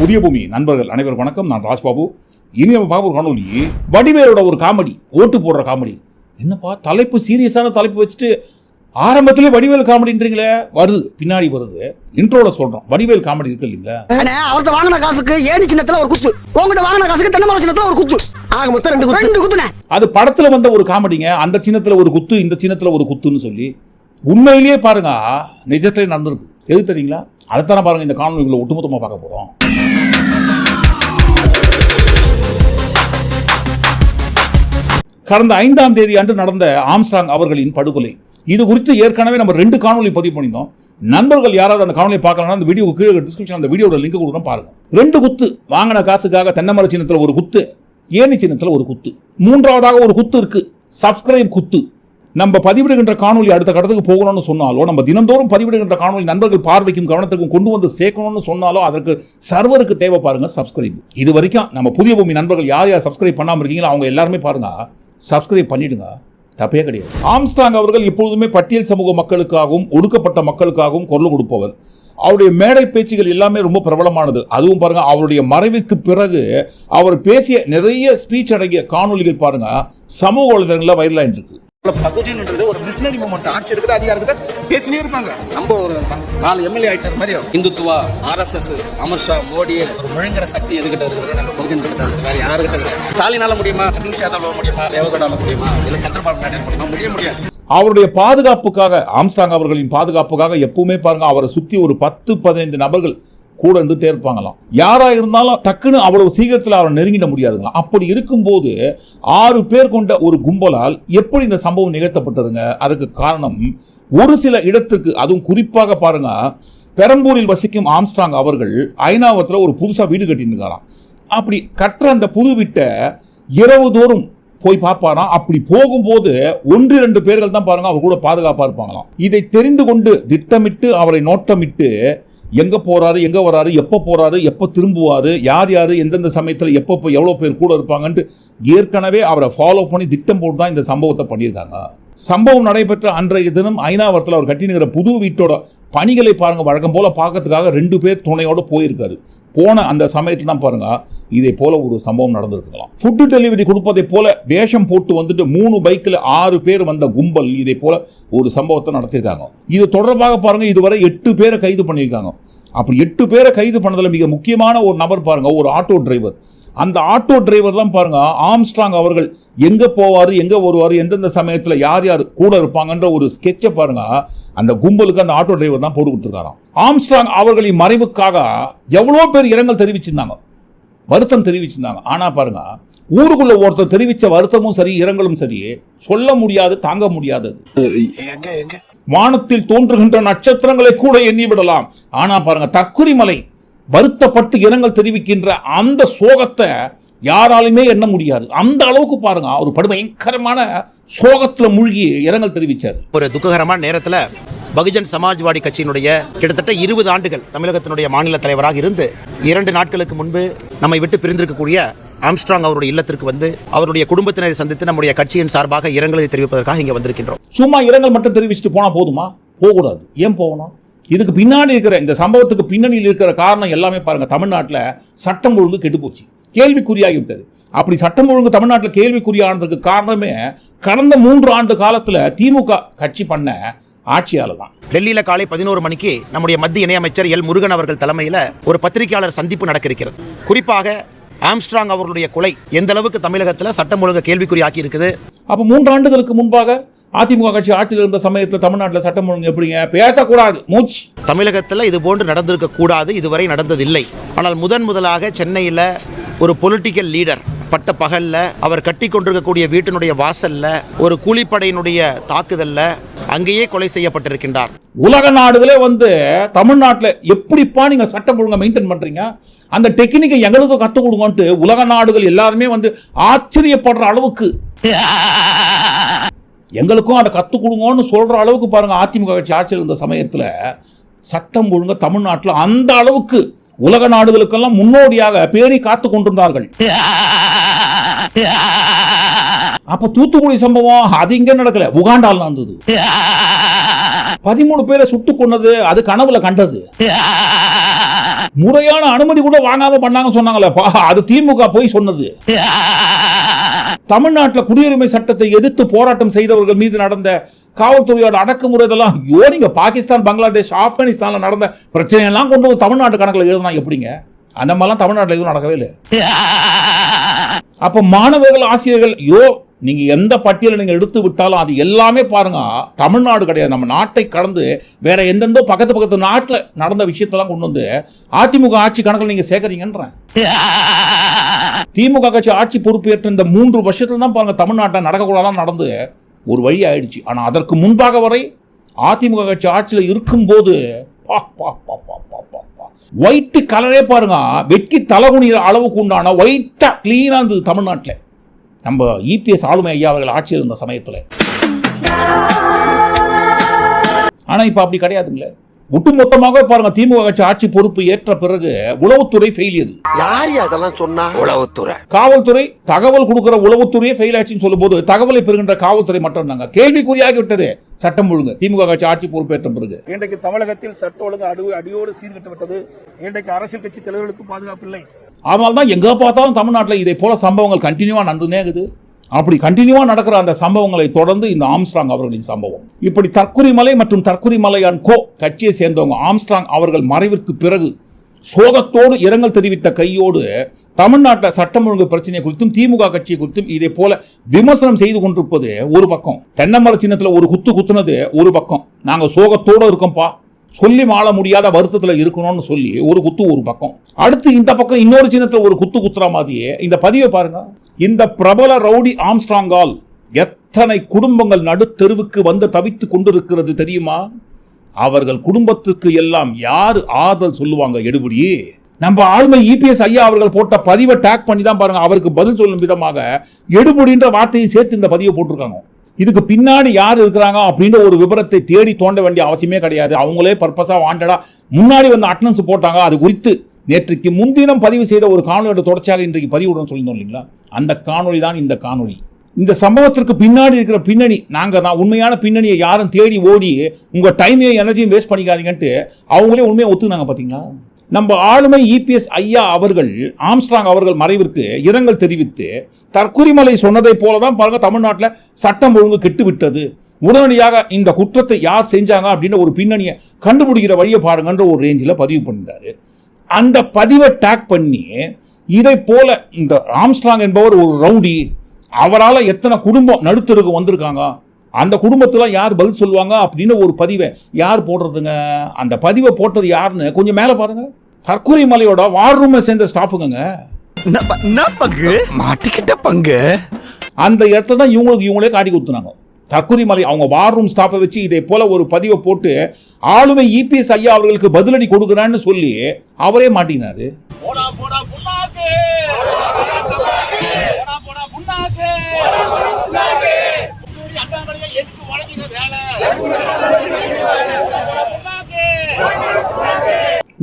புதிய பூமி. நண்பர்கள் அனைவரும் வணக்கம். நான் ராஜ்பாபு. இனி நம்ம பார்க்க ஒரு காணொலி வடிவேலோட ஒரு காமெடி ஓட்டு போடுற காமெடி. என்னப்பா தலைப்பு சீரியஸான தலைப்பு வச்சுட்டு ஆரம்பத்திலே வடிவேல் காமெடின்றீங்களே? வருது பின்னாடி வருது. இன்ட்ரோல சொல்றோம். வடிவேல் காமெடி இருக்கு இல்லைங்களா? அண்ணே அவர்ட்ட வாங்கின காசுக்கு ஏணி சின்னத்துல ஒரு குத்து. உங்ககிட்ட வாங்கின காசுக்கு தென்னை மரம் சின்னத்துல ஒரு குத்து. ஆக மொத்தம் ரெண்டு குத்து. ரெண்டு குத்துனே அது படத்துல வந்த ஒரு காமெடிங்க. அந்த சின்னத்துல ஒரு குத்து இந்த சின்னத்துல ஒரு குத்துன்னு சொல்லி. உண்மையிலேயே பாருங்க நிஜத்திலே நடந்திருக்கு. எது தெரியுங்களா? அதைத்தானே பாருங்க இந்த காணொலிகளை ஒட்டுமொத்தமா பார்க்க போறோம். கடந்த ஐந்தாம் தேதி அன்று நடந்த ஆம்ஸ்டாங் அவர்களின் படுகொலை. இது குறித்து ஏற்கனவே நம்ம ரெண்டு காணொலி பதிவு பண்ணியிருந்தோம். நண்பர்கள் யாராவது அந்த காணொலியை பார்க்கலன்னா அந்த வீடியோ கீழே டிஸ்கிரிப்ஷன் அந்த வீடியோட லிங்க் கொடுக்குறோம் பாருங்க. ரெண்டு குத்து. வாங்கின காசுக்காக தென்னமர சின்னத்தில் ஒரு குத்து ஏணி சின்னத்தில் ஒரு குத்து. மூன்றாவதாக ஒரு குத்து இருக்கு. சப்ஸ்கிரைப் குத்து. நம்ம பதிவிடுகின்ற காணொலி அடுத்த கட்டத்துக்கு போகணும்னு சொன்னாலோ நம்ம தினந்தோறும் பதிவிடுகின்ற காணொலி நண்பர்கள் பார்வைக்கும் கவனத்துக்கும் கொண்டு வந்து சேர்க்கணும்னு சொன்னாலோ அதற்கு சர்வருக்கு தேவை பாருங்க சப்ஸ்கிரைப் இது வரைக்கும் நம்ம புதிய பூமி நண்பர்கள் யார் யார் சப்ஸ்கிரைப் பண்ணாமல் இருக்கீங்களோ அவங்க எல்லாருமே பாருங்க. சப்ஸ்கிரைப் பண்ணிடுங்க. தப்பே கிடையாது. ஆம்ஸ்டாங் அவர்கள் எப்பொழுதுமே பட்டியல் சமூக மக்களுக்காகவும் ஒடுக்கப்பட்ட மக்களுக்காகவும் குரல் கொடுப்பவர். அவருடைய மேடை பேச்சுகள் எல்லாமே ரொம்ப பிரபலமானது. அதுவும் பாருங்க அவருடைய மறைவுக்கு பிறகு அவர் பேசிய நிறைய ஸ்பீச் அடங்கிய காணொலிகள் பாருங்க சமூக வலைதளங்களில் வைரலாயிட்டு இருக்கு பகுஜன்ன்றது ஒரு மிஷினரி மூமெண்ட் ஆட்சி இருக்குது அதிகாரம் இருக்குது. பேசினே இருப்பாங்க. நம்ம ஒரு நாலு எம்எல்ஏ ஆயிட்டார் மாதிரி இந்துத்துவா ஆர்எஸ்எஸ் அமித்ஷா மோடி ஒரு முழங்குற சக்தி எதுகிட்ட இருக்குது நம்ம பகுஜன் கிட்ட இருக்கு வேற யாருகிட்ட இல்லை. ஸ்டாலினால முடியுமா? அமித்ஷாதால முடியுமா? தேவகடால முடியுமா? இல்ல சந்திரபாபு நாயுடு முடியுமா? முடிய முடியாது. அவருடைய பாதுகாப்புக்காக ஆம்ஸ்டாங் அவர்களின் பாதுகாப்புக்காக எப்பவுமே பாருங்க அவரை சுத்தி ஒரு பத்து பதினைந்து நபர்கள் கூட இருந்துகிட்டே இருப்பாங்களாம். யாராக இருந்தாலும் டக்குன்னு அவ்வளவு சீக்கிரத்தில் அவரை நெருங்கிட முடியாதுங்களாம். அப்படி இருக்கும்போது ஆறு பேர் கொண்ட ஒரு கும்பலால் எப்படி இந்த சம்பவம் நிகழ்த்தப்பட்டதுங்க? அதுக்கு காரணம் ஒரு சில இடத்துக்கு அதுவும் குறிப்பாக பாருங்க பெரம்பூரில் வசிக்கும் ஆம்ஸ்டாங் அவர்கள் ஐநாவத்தில் ஒரு புதுசாக வீடு கட்டியிருக்காராம் அப்படி கட்டுற அந்த புது வீட்டை இரவு தோறும் போய் பார்ப்பாராம். அப்படி போகும்போது ஒன்று ரெண்டு பேர்கள் தான் பாருங்க அவர் கூட பாதுகாப்பாக இருப்பாங்களாம். இதை தெரிந்து கொண்டு திட்டமிட்டு அவரை நோட்டமிட்டு எங்கே போகிறாரு எங்கே வராரு எப்போ போகிறாரு எப்போ திரும்புவார் யார் யார் எந்தெந்த சமயத்தில் எப்போ எவ்வளோ பேர் கூட இருப்பாங்கன்ட்டு ஏற்கனவே அவரை ஃபாலோ பண்ணி திட்டம் போட்டு தான் இந்த சம்பவத்தை பண்ணியிருக்காங்க. சம்பவம் நடைபெற்ற அன்றைய தினம் ஐநாவரத்தில் அவர் கட்டினுங்கிற புது வீட்டோட பணிகளை பாருங்கள் வழக்கம் போல் பார்க்கறதுக்காக ரெண்டு பேர் துணையோடு போயிருக்காரு. போன அந்த சமயத்தில் தான் பாருங்க இதே போல ஒரு சம்பவம் நடந்திருக்கலாம் ஃபுட்டு டெலிவரி கொடுப்பதை போல வேஷம் போட்டு வந்துட்டு மூணு பைக்கில் ஆறு பேர் வந்த கும்பல் இதே போல ஒரு சம்பவத்தை நடத்தியிருக்காங்க. இது தொடர்பாக பாருங்க இதுவரை எட்டு பேரை கைது பண்ணியிருக்காங்க. அப்படி எட்டு பேரை கைது பண்ணதில் மிக முக்கியமான ஒரு நபர் பாருங்க ஒரு ஆட்டோ டிரைவர். அந்த ஆட்டோ டிரைவர் தான் பாருங்க ஆம்ஸ்ட்ராங் அவர்கள் எங்க போவாரு எங்க வருவாரு எந்தெந்த சமயத்துல யார் யார் கூட இருப்பாங்கன்ற ஒரு ஸ்கெட்சை பாருங்க அந்த கும்பலுக்கு அந்த ஆட்டோ டிரைவர் தான் போட்டு கொடுத்துருக்காராம். ஆம்ஸ்ட்ராங் அவர்களின் மறைவுக்காக எவ்வளோ பேர் இரங்கல் தெரிவிச்சிருந்தாங்க. வருத்தம் தெரிவிச்சிருந்தாங்க. ஆனா பாருங்க ஊருக்குள்ள ஒருத்தர் தெரிவிச்ச வருத்தமும் சரி இரங்கலும் சரி சொல்ல முடியாது தாங்க முடியாதது வானத்தில் தோன்றுகின்ற நட்சத்திரங்களை கூட எண்ணி விடலாம். ஆனா பாருங்க தற்குறி மலை வருத்தப்பட்டு இரங்கல் தெரிவிக்கின்ற அந்த சோகத்தை யாராலுமே எண்ண முடியாது. அந்த அளவுக்கு பாருங்க ஒரு படுபயங்கரமான சோகத்துல மூழ்கி இரங்கல் தெரிவிச்சார். ஒரு துக்ககரமான நேரத்தில் பகுஜன் சமாஜ்வாடி கட்சியினுடைய கிட்டத்தட்ட இருபது ஆண்டுகள் தமிழகத்தினுடைய மாநில தலைவராக இருந்து இரண்டு நாட்களுக்கு முன்பு நம்மை விட்டு பிரிந்திருக்கக்கூடிய ஆம்ஸ்ட்ராங் அவருடைய இல்லத்திற்கு வந்து அவருடைய குடும்பத்தினரை சந்தித்து நம்முடைய கட்சியின் சார்பாக இரங்கலை தெரிவிப்பதற்காக இங்கே வந்திருக்கின்றோம். சும்மா இரங்கல் மட்டும் தெரிவிச்சுட்டு போனா போதுமா? போகக்கூடாது. ஏன் போகணும்? இதுக்கு பின்னாடி இருக்கிற இந்த சம்பவத்துக்கு பின்னணியில் இருக்கிற காரணம் எல்லாமே பாருங்க தமிழ்நாட்டில் சட்டம் ஒழுங்கு கெட்டுப்போச்சு. கேள்விக்குறியாகி விட்டது. அப்படி சட்டம் ஒழுங்கு தமிழ்நாட்டில் கேள்விக்குறியானதுக்கு காரணமே கடந்த மூன்று ஆண்டு காலத்தில் திமுக கட்சி பண்ண ஆட்சியால தான். டெல்லியில காலை பதினோரு மணிக்கு நம்முடைய மத்திய இணையமைச்சர் எல் முருகன் அவர்கள் தலைமையில் ஒரு பத்திரிகையாளர் சந்திப்பு நடக்க இருக்கிறது குறிப்பாக ஆம்ஸ்ட்ராங் அவர்களுடைய கொலை எந்த அளவுக்கு தமிழகத்தில் சட்டம் ஒழுங்கு கேள்விக்குறியாக்கி இருக்குது? அப்போ மூன்று ஆண்டுகளுக்கு முன்பாக அதிமுக கட்சி ஆட்சியில் இருந்த சமயத்தில் தமிழ்நாட்டில் சட்டம் ஒழுங்கு எப்படிங்க? பேசக்கூடாது. மூச்சு. தமிழகத்தில் இது போன்று நடந்திருக்க கூடாது. இதுவரை நடந்ததில்லை. ஆனால் முதன் முதலாக சென்னையில் ஒரு பொலிட்டிக்கல் லீடர் பட்ட பகல்ல அவர் கட்டி கொண்டிருக்கக்கூடிய வீட்டினுடைய வாசல்ல ஒரு கூலிப்படையினுடைய தாக்குதல்ல அங்கேயே கொலை செய்யப்பட்டிருக்கின்றார். உலக நாடுகளே வந்து தமிழ்நாட்டில் எப்படிப்பா நீங்க சட்டம் ஒழுங்கை மெயின்டைன் பண்றீங்க? அந்த டெக்னிக்கை எங்களுக்கு கற்றுக் கொடுங்கன்ட்டு உலக நாடுகள் எல்லாருமே வந்து ஆச்சரியப்படுற அளவுக்கு. எங்களுக்கும் அதை கற்றுக் கொடுங்கன்னு சொல்கிற அளவுக்கு பாருங்க அதிமுக கட்சி ஆட்சியில் இருந்த சமயத்தில் சட்டம் ஒழுங்க தமிழ்நாட்டில் அந்த அளவுக்கு உலக நாடுகளுக்கெல்லாம் முன்னோடியாக பேணி காத்து கொண்டிருந்தார்கள். அப்ப தூத்துக்குடி சம்பவம் அது இங்க நடக்கல உகாண்டால் நடந்தது. பதிமூணு பேரை சுட்டு கொன்னது அது கனவுல கண்டது. முறையான அனுமதி கூட வாங்காம பண்ணாங்க சொன்னாங்களே அது திமுக போய் சொன்னது. தமிழ்நாட்டில் குடியுரிமை சட்டத்தை எதிர்த்து போராட்டம் செய்தவர்கள் மீது நடந்த காவல்துறையோட அடக்குமுறை இதெல்லாம் ஐயோ நீங்க பாகிஸ்தான் பங்களாதேஷ் ஆப்கானிஸ்தானில் நடந்த பிரச்சனையெல்லாம் கொண்டு வந்து தமிழ்நாட்டு கணக்கில் எழுதுனா எப்படிங்க? அந்த மாதிரிலாம் தமிழ்நாட்டில் எதுவும் நடக்கவே இல்லை அப்ப மாணவர்கள் ஆசிரியர்கள் ஐயோ நீங்கள் எந்த பட்டியலை நீங்கள் எடுத்து விட்டாலும் அது எல்லாமே பாருங்கள் தமிழ்நாடு கிடையாது. நம்ம நாட்டை கடந்து வேறு எந்தெந்தோ பக்கத்து பக்கத்து நாட்டில் நடந்த விஷயத்தெல்லாம் கொண்டு வந்து அதிமுக ஆட்சி கணக்கில் நீங்கள் சேர்க்குறீங்கன்றேன் திமுக கட்சி ஆட்சி பொறுப்பேற்ற இந்த மூன்று வருஷத்துல தான் பாருங்கள் தமிழ்நாட்டில் நடக்கக்கூடாதான் நடந்து ஒரு வழி ஆயிடுச்சு. ஆனால் அதற்கு முன்பாக வரை அதிமுக கட்சி ஆட்சியில் இருக்கும்போது பா பா பா பா பா பா பா. ஒயிட் கலரே பாருங்க. வெட்கி தலைகுனிற அளவுக்கு உண்டான ஒயிட்டாக க்ளீனாக இருந்தது தமிழ்நாட்டில். நம்ம இபிஎஸ் ஆளுமை ஐயா அவர்கள் ஆட்சியில் இருந்த சமயத்தில். ஆனா இப்ப அப்படி கிடையாதுங்களே. ஒட்டுமொத்தமாக பாருங்க திமுக கட்சி ஆட்சி பொறுப்பு ஏற்ற பிறகு உளவுத்துறை ஃபெயிலியது யார் அதெல்லாம் சொன்னா? காவல்துறை தகவல் கொடுக்கிற உளவுத்துறையே ஃபெயில் ஆச்சுன்னு சொல்லும்போது தகவலை பெறுகின்ற காவல்துறை மட்டும் தாங்க கேள்விக்குறியாகி விட்டது சட்டம் ஒழுங்கு. திமுக கட்சி ஆட்சி பொறுப்பேற்ற பிறகு. இன்றைக்கு தமிழகத்தில் சட்ட ஒழுங்கு அடி அடியோடு சீர்கட்டு விட்டது இன்றைக்கு அரசியல் கட்சி தலைவர்களுக்கு பாதுகாப்பு இல்லை. அதனால தான் எங்கே பார்த்தாலும் தமிழ்நாட்டில் இதே போல் சம்பவங்கள் கண்டினியூவாக நடந்துனே இருக்குது. அப்படி கண்டினியூவாக நடக்கிற அந்த சம்பவங்களை தொடர்ந்து இந்த ஆம்ஸ்ட்ராங் அவர்களின் சம்பவம். இப்படி தற்குறிமலை மற்றும் தற்குறிமலை அண்ட் கோ கட்சியை சேர்ந்தவங்க ஆம்ஸ்ட்ராங் அவர்கள் மறைவிற்கு பிறகு சோகத்தோடு இரங்கல் தெரிவித்த கையோடு தமிழ்நாட்டில் சட்டம் ஒழுங்கு பிரச்சனை குறித்தும் திமுக கட்சி குறித்தும் இதே போல விமர்சனம் செய்து கொண்டிருப்பது ஒரு பக்கம். தென்னமர சின்னத்தில் ஒரு குத்து குத்துனது ஒரு பக்கம். நாங்கள் சோகத்தோடு இருக்கோம்ப்பா. சொல்லி மாள முடியாத வருத்தத்தில் இருக்கணும்னு சொல்லி ஒரு குத்து ஒரு பக்கம். அடுத்து இந்த பக்கம் இன்னொரு சின்னத்தில் ஒரு குத்து குத்துற மாதிரியே இந்த பதிவை பாருங்க. இந்த பிரபல ரவுடி ஆம்ஸ்ட்ராங்கால் எத்தனை குடும்பங்கள் நடுத்தெருவுக்கு வந்து தவித்து கொண்டிருக்கிறது தெரியுமா? அவர்கள் குடும்பத்துக்கு எல்லாம் யார் ஆதல் சொல்லுவாங்க எடுபடி நம்ம ஆளுமை இபிஎஸ் ஐயா அவர்கள் போட்ட பதிவை டேக் பண்ணி தான் பாருங்க. அவருக்கு பதில் சொல்லும் விதமாக எடுபடின்ற வார்த்தையை சேர்த்து இந்த பதிவை போட்டிருக்காங்க. இதுக்கு பின்னாடி யார் இருக்கிறாங்க அப்படின்ற ஒரு விவரத்தை தேடி தோண்ட வேண்டிய அவசியமே கிடையாது. அவங்களே பர்பஸாக வாண்டடா முன்னாடி வந்து அட்டனன்ஸ் போட்டாங்க. அது குறித்து நேற்றுக்கு முன்தினம் பதிவு செய்த ஒரு காணொலியோட தொடர்ச்சியாக இன்றைக்கு பதிவுடன் சொல்லியிருந்தோம் இல்லைங்களா? அந்த காணொளி தான் இந்த காணொளி. இந்த சம்பவத்திற்கு பின்னாடி இருக்கிற பின்னணி நாங்கள் தான் உண்மையான பின்னணியை யாரும் தேடி ஓடி உங்கள் டைமையும் எனர்ஜியும் வேஸ்ட் பண்ணிக்காதீங்கன்ட்டு அவங்களே உண்மையை ஒத்துக்குனாங்க பார்த்தீங்களா நம்ம ஆளுமை இபிஎஸ் ஐயா அவர்கள் ஆம்ஸ்ட்ராங் அவர்கள் மறைவிற்கு இரங்கல் தெரிவித்து தற்குறிமலை சொன்னதைப் போல தான் பாருங்க தமிழ்நாட்டில் சட்டம் ஒழுங்கு கெட்டு விட்டது உடனடியாக இந்த குற்றத்தை யார் செஞ்சாங்க அப்படின்ற ஒரு பின்னணியை கண்டுபிடிக்கிற வழியை பாருங்கன்ற ஒரு ரேஞ்சில் பதிவு பண்ணிட்டாரு. அந்த பதிவை டேக் பண்ணி இதை போல இந்த ஆம்ஸ்ட்ராங் என்பவர் ஒரு ரவுடி அவரால் எத்தனை குடும்பம் நடுத்தருக்கு வந்திருக்காங்க? அந்த குடும்பத்தில் யார் பதில் சொல்லுவாங்க அப்படின்னு ஒரு பதிவை யார் போடுறதுங்க? அந்த பதிவை போட்டது யாருன்னு கொஞ்சம் மேலே பாருங்க. தற்கொலை மலையோட வார் ரூமை சேர்ந்த ஸ்டாஃபுங்க மாட்டிக்கிட்ட பங்கு. அந்த இடத்துல தான் இவங்களுக்கு இவங்களே காட்டி கொடுத்துனாங்க. தற்கொலை மலை அவங்க வார் ரூம் ஸ்டாஃபை வச்சு இதே போல ஒரு பதிவை போட்டு ஆளுமை இபிஎஸ் ஐயா அவர்களுக்கு பதிலடி கொடுக்குறான்னு சொல்லி அவரே மாட்டினாரு போடா போடா புண்ணாக்கு போடா போடா புண்ணாக்கு முன்னூறு அண்ணாமலையை எதுக்கு உழைக்கிற வேலை போடா போடா புண்ணாக்கு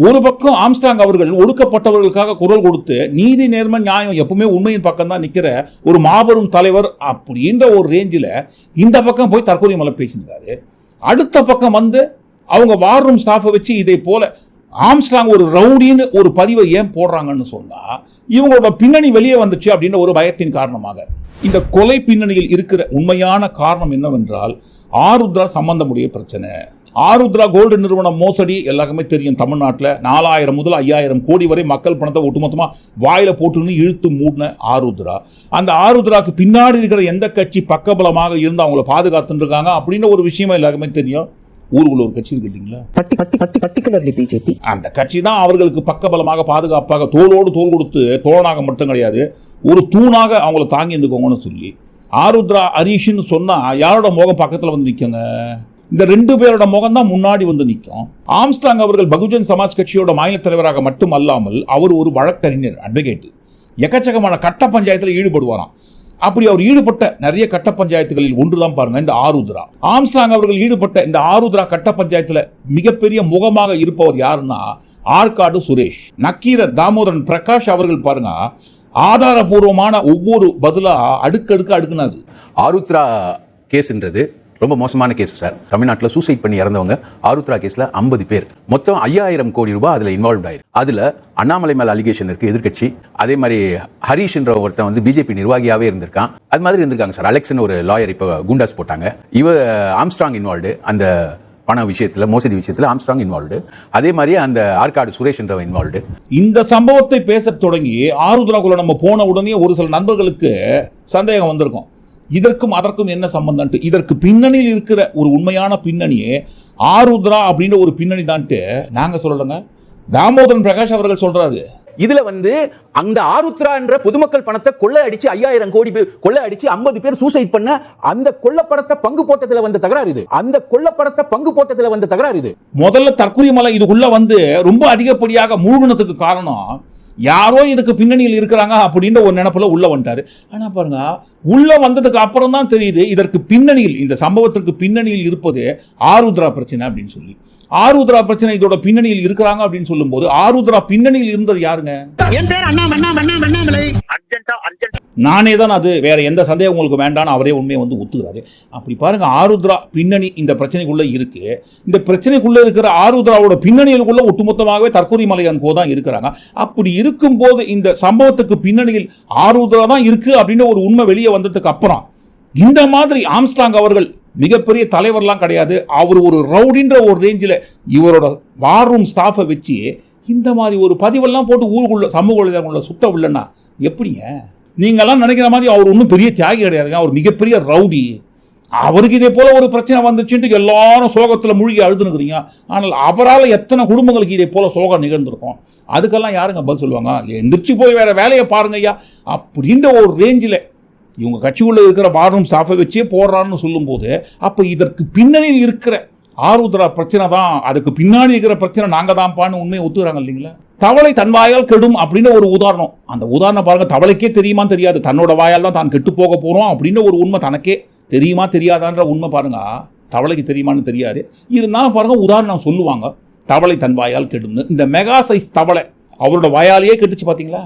ஒரு பக்கம் ஆம்ஸ்டாங் அவர்கள் ஒடுக்கப்பட்டவர்களுக்காக குரல் கொடுத்து நீதி நேர்ம நியாயம் எப்பவுமே உண்மையின் பக்கம் தான் நிற்கிற ஒரு மாபெரும் தலைவர் அப்படின்ற ஒரு ரேஞ்சில் இந்த பக்கம் போய் தற்கொலை மலை பேசியிருக்காரு. அடுத்த பக்கம் வந்து அவங்க வார் ரூம் ஸ்டாஃபை வச்சு இதை போல ஆம்ஸ்டாங் ஒரு ரவுடின்னு ஒரு பதிவை ஏன் போடுறாங்கன்னு சொன்னால் இவங்களோட பின்னணி வெளியே வந்துச்சு அப்படின்ற ஒரு பயத்தின் காரணமாக. இந்த கொலை பின்னணியில் இருக்கிற உண்மையான காரணம் என்னவென்றால் ஆருத்ரா சம்பந்தமுடைய பிரச்சனை. ஆருத்ரா கோல்டு நிறுவனம் மோசடி எல்லாருக்குமே தெரியும் தமிழ்நாட்டில். நாலாயிரம் முதல் ஐயாயிரம் கோடி வரை மக்கள் பணத்தை ஒட்டுமொத்தமாக வாயில போட்டுன்னு இழுத்து மூடின ஆருத்ரா. அந்த ஆருத்ராக்கு பின்னாடி இருக்கிற எந்த கட்சி பக்கபலமாக இருந்து அவங்கள பாதுகாத்துட்டு இருக்காங்க அப்படின்ற ஒரு விஷயமா எல்லாருக்குமே தெரியும். ஊருக்குள்ள ஒரு கட்சி இருக்கு இல்லைங்களா? Particularly BJP. அந்த கட்சி தான் அவர்களுக்கு பக்கபலமாக பாதுகாப்பாக தோளோடு தோள் கொடுத்து தோழனாக மட்டும் கிடையாது ஒரு தூணாக அவங்கள தாங்கி இருந்துக்கோங்கன்னு சொல்லி. ஆருத்ரா ஹரீஷ்னு சொன்னால் யாரோட முகம் பக்கத்தில் வந்து நிற்குங்க இந்த ரெண்டு பேரோட முகம் தான் முன்னாடி வந்து நிற்கும் ஆம்ஸ்டாங் அவர்கள் பகுஜன் சமாஜ் கட்சியோட மாநில தலைவராக மட்டும் அல்லாமல் அவர் ஒரு வழக்கறிஞர் அட்வொகேட் எக்கச்சக்கமான கட்ட பஞ்சாயத்தில் ஈடுபடுவாராம். அப்படி அவர் ஈடுபட்ட நிறைய கட்ட பஞ்சாயத்துகளில் ஒன்று தான் பாருங்க இந்த ஆருத்ரா. ஆம்ஸ்டாங் அவர்கள் ஈடுபட்ட இந்த ஆருத்ரா கட்ட பஞ்சாயத்தில் மிகப்பெரிய முகமாக இருப்பவர் யாருன்னா ஆற்காடு சுரேஷ். நக்கீர தாமோதரன் பிரகாஷ் அவர்கள் பாருங்க ஆதாரபூர்வமான ஒவ்வொரு பதிலாக அடுக்கடுக்கு அடுக்குனாது. ஆருத்ரா கேஸ்ன்றது ரொம்ப மோசமான கேஸ் சார். தமிழ்நாட்டில் சூசைட் பண்ணி இறந்தவங்க ஆருத்ரா கேஸில் ஐம்பது பேர். மொத்தம் ஐயாயிரம் கோடி ரூபாய் அதில் இன்வால்வ் ஆயிருக்கு அதில் அண்ணாமலை மேல் அலிகேஷன் இருக்குது எதிர்க்கட்சி. அதே மாதிரி ஹரீஷ்ன்ற ஒருத்தன் வந்து பிஜேபி நிர்வாகியாவே இருந்திருக்கான். அது மாதிரி இருந்திருக்காங்க சார். அலெக்ஸ்னு ஒரு லாயர் இப்போ குண்டாஸ் போட்டாங்க. இவ ஆம்ஸ்ட்ராங் இன்வால்வ்டு அந்த பண விஷயத்தில் மோசடி விஷயத்தில் ஆம்ஸ்ட்ராங் இன்வால்வ்டு அதே மாதிரி அந்த ஆற்காடு சுரேஷ் என்றவன் இன்வால்வ்டு இந்த சம்பவத்தை பேச தொடங்கி ஆருத்ராக்குள்ள நம்ம போன உடனே ஒரு சில நண்பர்களுக்கு சந்தேகம் வந்திருக்கும். இதற்கும் அதற்கும் என்ன சம்பந்தம்ட்டு இதற்கு பின்னணியில் இருக்கிற ஒரு உண்மையான பின்னணியே ஆருத்ரா அப்படின்ற ஒரு பின்னணி தான்ட்டு நாங்கள் சொல்லலைங்க. தாமோதரன் பிரகாஷ் அவர்கள் சொல்கிறாரு இதுல வந்து அந்த ஆருத்ரா என்ற பொதுமக்கள் பணத்தை கொள்ளை அடிச்சு ஐயாயிரம் கோடி பேர் கொள்ளை அடிச்சு ஐம்பது பேர் சூசைட் பண்ண அந்த கொள்ளப்படத்தை பங்கு போட்டதுல வந்த தகராறு இது. அந்த கொள்ளப்படத்தை பங்கு போட்டதுல வந்த தகராறு இது. முதல்ல தற்கொலை மலை இதுக்குள்ள வந்து ரொம்ப அதிகப்படியாக மூழ்கினதுக்கு காரணம் யாரோ இதுக்கு பின்னணியில் இருக்கிறாங்க அப்படின்ற ஒரு நினைப்புல உள்ள வந்துட்டாரு. ஆனா பாருங்க உள்ள வந்ததுக்கு அப்புறம் தான் தெரியுது இதற்கு பின்னணியில் இந்த சம்பவத்திற்கு பின்னணியில் இருப்பது ஆருத்ரா பிரச்சனை அப்படின்னு சொல்லி. ஆருத்ரா பிரச்சனை இதோட பின்னணியில் இருக்கிறாங்க அப்படின்னு சொல்லும்போது ஆருத்ரா பின்னணியில் இருந்தது யாருங்க? நானே தான் அது வேற எந்த சந்தேகம் உங்களுக்கு வேண்டாம்னு அவரே உண்மையை வந்து ஒத்துக்கிறாரு. அப்படி பாருங்க ஆருத்ரா பின்னணி இந்த பிரச்சனைக்குள்ள இருக்கு. இந்த பிரச்சனைக்குள்ள இருக்கிற ஆருத்ராவோட பின்னணியிலுக்குள்ள ஒட்டுமொத்தமாகவே தற்கொலை மலையான் கோ தான் இருக்கிறாங்க. அப்படி இருக்கும்போது இந்த சம்பவத்துக்கு பின்னணியில் ஆருத்ரா தான் இருக்கு அப்படின்னு ஒரு உண்மை வெளியே வந்ததுக்கு அப்புறம் இந்த மாதிரி ஆம்ஸ்டாங் அவர்கள் மிகப்பெரிய தலைவர்லாம் கிடையாது. அவர் ஒரு ரவுடின்ற ஒரு ரேஞ்சில் இவரோட வார் ரூம் ஸ்டாஃபை வச்சு இந்த மாதிரி ஒரு பதிவெல்லாம் போட்டு ஊருக்குள்ள சமூக உள்ள சுத்த உள்ளன்னா எப்படிங்க? நீங்களாம் நினைக்கிற மாதிரி அவர் ஒன்றும் பெரிய தியாகி கிடையாதுங்க. அவர் மிகப்பெரிய ரவுடி. அவருக்கு இதே போல ஒரு பிரச்சனை வந்துச்சுன்ட்டு எல்லாரும் சோகத்தில் மூழ்கி அழுதுனுக்குறீங்க ஆனால் அவரால் எத்தனை குடும்பங்களுக்கு இதே போல சோகம் நிகழ்ந்திருக்கும்? அதுக்கெல்லாம் யாருங்க பதில் சொல்லுவாங்க? எந்திரிச்சு போய் வேற வேலையை பாருங்க ஐயா அப்படின்ற ஒரு ரேஞ்சில் இவங்க கட்சிக்குள்ள இருக்கிற பாத்ரூம் ஸ்டாஃபை வச்சே போடுறான்னு சொல்லும்போது அப்போ இதற்கு பின்னணியில் இருக்கிற ஆருத்ரா பிரச்சனை தான் அதுக்கு பின்னாடி இருக்கிற பிரச்சனை நாங்கள் தான்ப்பான்னு உண்மையை ஒத்துக்கிறாங்க இல்லைங்களா? தவளை தன் வாயால் கெடும் அப்படின்னு ஒரு உதாரணம். அந்த உதாரணம் பாருங்கள் தவளைக்கே தெரியுமான்னு தெரியாது. தன்னோட வாயால் தான் தான் கெட்டு போக போகிறோம் அப்படின்னு ஒரு உண்மை தனக்கே தெரியுமா தெரியாதான்ற உண்மை பாருங்க. தவளைக்கு தெரியுமான்னு தெரியாது. இருந்தாலும் பாருங்கள் உதாரணம் சொல்லுவாங்க தவளை தன் வாயால் கெடும்னு. இந்த மெகா சைஸ் தவளை அவரோட வாயாலேயே கெட்டுச்சு பார்த்தீங்களா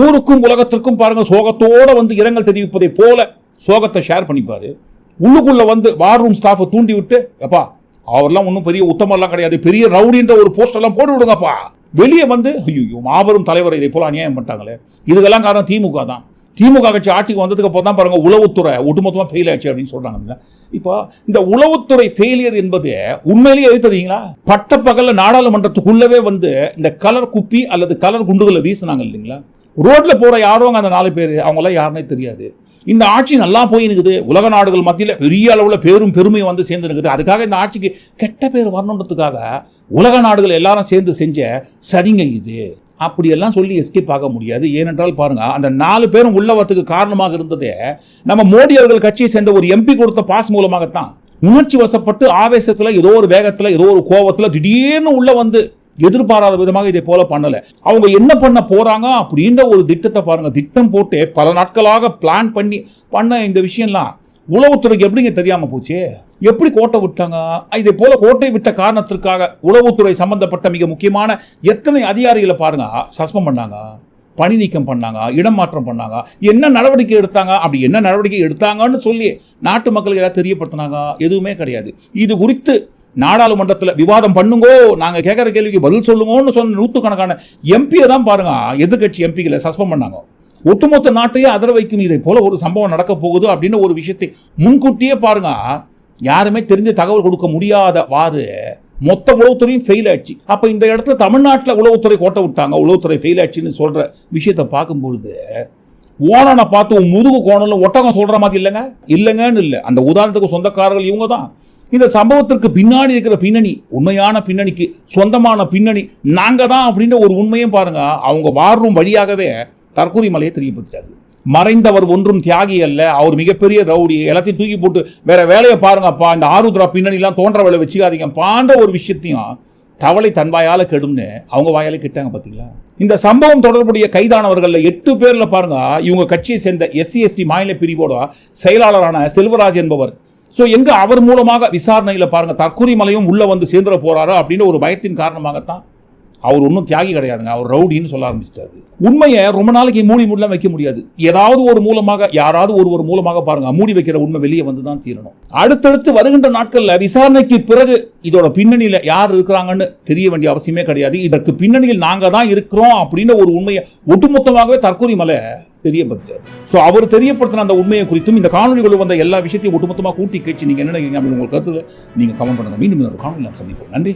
ஊருக்கும் உலகத்திற்கும் பாருங்க சோகத்தோட வந்து இரங்கல் தெரிவிப்பதை போல சோகத்தை ஷேர் பண்ணிப்பாரு. உள்ளுக்குள்ள வந்து வார் ரூம் ஸ்டாஃபை தூண்டி விட்டு எப்பா அவர்லாம் ஒன்றும் பெரிய உத்தமெல்லாம் கிடையாது. பெரிய ரவுடின்ற ஒரு போஸ்டர்லாம் போட்டு விடுங்கப்பா. வெளியே வந்து ஐயோ மாபெரும் தலைவர் இதை போல அநியாயம் பண்ணிட்டாங்களே. இதுக்கெல்லாம் காரணம் திமுக தான். திமுக கட்சி ஆட்சிக்கு வந்ததுக்கு அப்புறம் தான் பாருங்கள் உளவுத்துறை ஒட்டுமொத்தமாக ஃபெயில் ஆச்சு அப்படின்னு சொல்கிறாங்க இப்போ இந்த உளவுத்துறை ஃபெயிலியர் என்பது உண்மையிலேயே எது தெரியுங்களா? பட்ட பகல்ல நாடாளுமன்றத்துக்குள்ளவே வந்து இந்த கலர் குப்பி அல்லது கலர் குண்டுகளை வீசினாங்க இல்லைங்களா? ரோட்டில் போகிற யாரும் அந்த நாலு பேர் அவங்களாம் யாருன்னே தெரியாது. இந்த ஆட்சி நல்லா போயினுக்குது உலக நாடுகள் மத்தியில் பெரிய அளவில் பேரும் பெருமை வந்து சேர்ந்து இருக்குது அதுக்காக இந்த ஆட்சிக்கு கெட்ட பேர் வரணுன்றதுக்காக உலக நாடுகள் எல்லாரும் சேர்ந்து செஞ்ச சரிங்க இது. அப்படியெல்லாம் சொல்லி எஸ்கேப் ஆக முடியாது. ஏனென்றால் பாருங்கள் அந்த நாலு பேரும் உள்ள வரத்துக்கு காரணமாக இருந்ததே நம்ம மோடி அவர்கள் கட்சியை சேர்ந்த ஒரு எம்பி கொடுத்த பாஸ் மூலமாகத்தான். உணர்ச்சி வசப்பட்டு ஆவேசத்தில் ஏதோ ஒரு வேகத்தில் ஏதோ ஒரு கோபத்தில் திடீர்னு உள்ள வந்து எதிர்பாராத விதமாக இதை போல பண்ணல. அவங்க என்ன பண்ண போறாங்க அப்படின்ற ஒரு திட்டத்தை பாருங்க திட்டம் போட்டு பல நாட்களாக பிளான் பண்ணி பண்ண இந்த விஷயம்லாம் உளவுத்துறைக்கு எப்படிங்க தெரியாம போச்சு? எப்படி கோட்டை விட்டாங்க? இதே போல கோட்டை விட்ட காரணத்திற்காக உளவுத்துறை சம்பந்தப்பட்ட மிக முக்கியமான எத்தனை அதிகாரிகளை பாருங்க. சஸ்பெண்ட் பண்ணாங்க. பணி நீக்கம் பண்ணாங்க. இடம் மாற்றம் பண்ணாங்க. என்ன நடவடிக்கை எடுத்தாங்க? அப்படி என்ன நடவடிக்கை எடுத்தாங்கன்னு சொல்லி நாட்டு மக்களுக்கு ஏதாவது தெரியப்படுத்தினாங்க. எதுவுமே கிடையாது. இது குறித்து நாடாளுமன்றத்தில் விவாதம் பண்ணுங்கோ. நாங்கள் கேட்குற கேள்விக்கு பதில் சொல்லுங்கன்னு சொன்ன நூற்றுக்கணக்கான எம்பியை தான் பாருங்க. எதிர்கட்சி எம்பிகளை சஸ்பெண்ட் பண்ணாங்க. ஒட்டுமொத்த நாட்டையே அதிர வைக்கும் இதை போல ஒரு சம்பவம் நடக்க போகுது அப்படின்னு ஒரு விஷயத்தை முன்கூட்டியே பாருங்க. யாருமே தெரிஞ்ச தகவல் கொடுக்க முடியாதவாறு மொத்த உளவுத்துறையும் ஃபெயில் ஆச்சு அப்போ இந்த இடத்துல தமிழ்நாட்டில் உளவுத்துறை கோட்டை விட்டாங்க. உளவுத்துறை ஃபெயில் ஆச்சுன்னு சொல்கிற விஷயத்தை பார்க்கும்பொழுது ஓனனை பார்த்து உன் முதுகு கோணலும் ஒட்டகம் சொல்கிற மாதிரி இல்லைங்க? இல்லைங்கன்னு இல்லை. அந்த உதாரணத்துக்கு சொந்தக்காரர்கள் இவங்க தான் இந்த சம்பவத்திற்கு பின்னாடி இருக்கிற பின்னணி உண்மையான பின்னணிக்கு சொந்தமான பின்னணி நாங்கள் தான் அப்படின்ற ஒரு உண்மையும் பாருங்கள் அவங்க வாரும் வழியாகவே தற்கூரி மலையை தெரியப்படுத்திட்டாரு மறைந்தவர் ஒன்றும் தியாகி அல்ல. அவர் மிகப்பெரிய ரவுடி. எல்லாத்தையும் தூக்கி போட்டு வேற வேலையை பாருங்கப்பா. இந்த ஆருத்ரா பின்னணிலாம் தோன்ற வேலை வச்சுக்காதீங்க பாண்ட ஒரு விஷயத்தையும் தவளை தன் வாயால் கெடும்னு அவங்க வாயால் கிட்டாங்க பார்த்தீங்களா இந்த சம்பவம் தொடர்புடைய கைதானவர்களில் எட்டு பேரில் பாருங்க. இவங்க கட்சியை சேர்ந்த எஸ்சி எஸ்டி மாநில பிரிவோட செயலாளரான செல்வராஜ் என்பவர். ஸோ எங்கே அவர் மூலமாக விசாரணையில் பாருங்க தற்கொலை மலையும் வந்து சேர்ந்துட போறாரு அப்படின்னு ஒரு பயத்தின் காரணமாகத்தான் அவர் ஒன்றும் தியாகி கிடையாதுங்க. அவர் ரவுடின்னு சொல்ல ஆரம்பிச்சிட்டாரு. உண்மையை ரொம்ப நாளைக்கு மூடி மூடலாம் வைக்க முடியாது. ஏதாவது ஒரு மூலமாக யாராவது ஒரு ஒரு மூலமாக பாருங்க மூடி வைக்கிற உண்மை வெளியே வந்து தான் தீரணும். அடுத்தடுத்து வருகின்ற நாட்கள்ல விசாரணைக்கு பிறகு இதோட பின்னணியில யார் இருக்கிறாங்கன்னு தெரிய வேண்டிய அவசியமே கிடையாது. இதற்கு பின்னணியில் நாங்க தான் இருக்கிறோம் அப்படின்னு ஒரு உண்மையை ஒட்டுமொத்தமாகவே தற்கொலை மலை தெரியப்படுத்தார் ஸோ அவர் தெரியப்படுத்தின அந்த உண்மையை குறித்தும் இந்த காணொலிகள் வந்த எல்லா விஷயத்தையும் ஒட்டுமொத்தமாக கூட்டி கேட்டு நீங்க என்ன நினைக்கிறீங்க அப்படின்னு உங்கள் கருத்துல நீங்க கமெண்ட் பண்ணுங்க. மீண்டும் ஒரு காணொலி நாம் சந்திப்போம். நன்றி.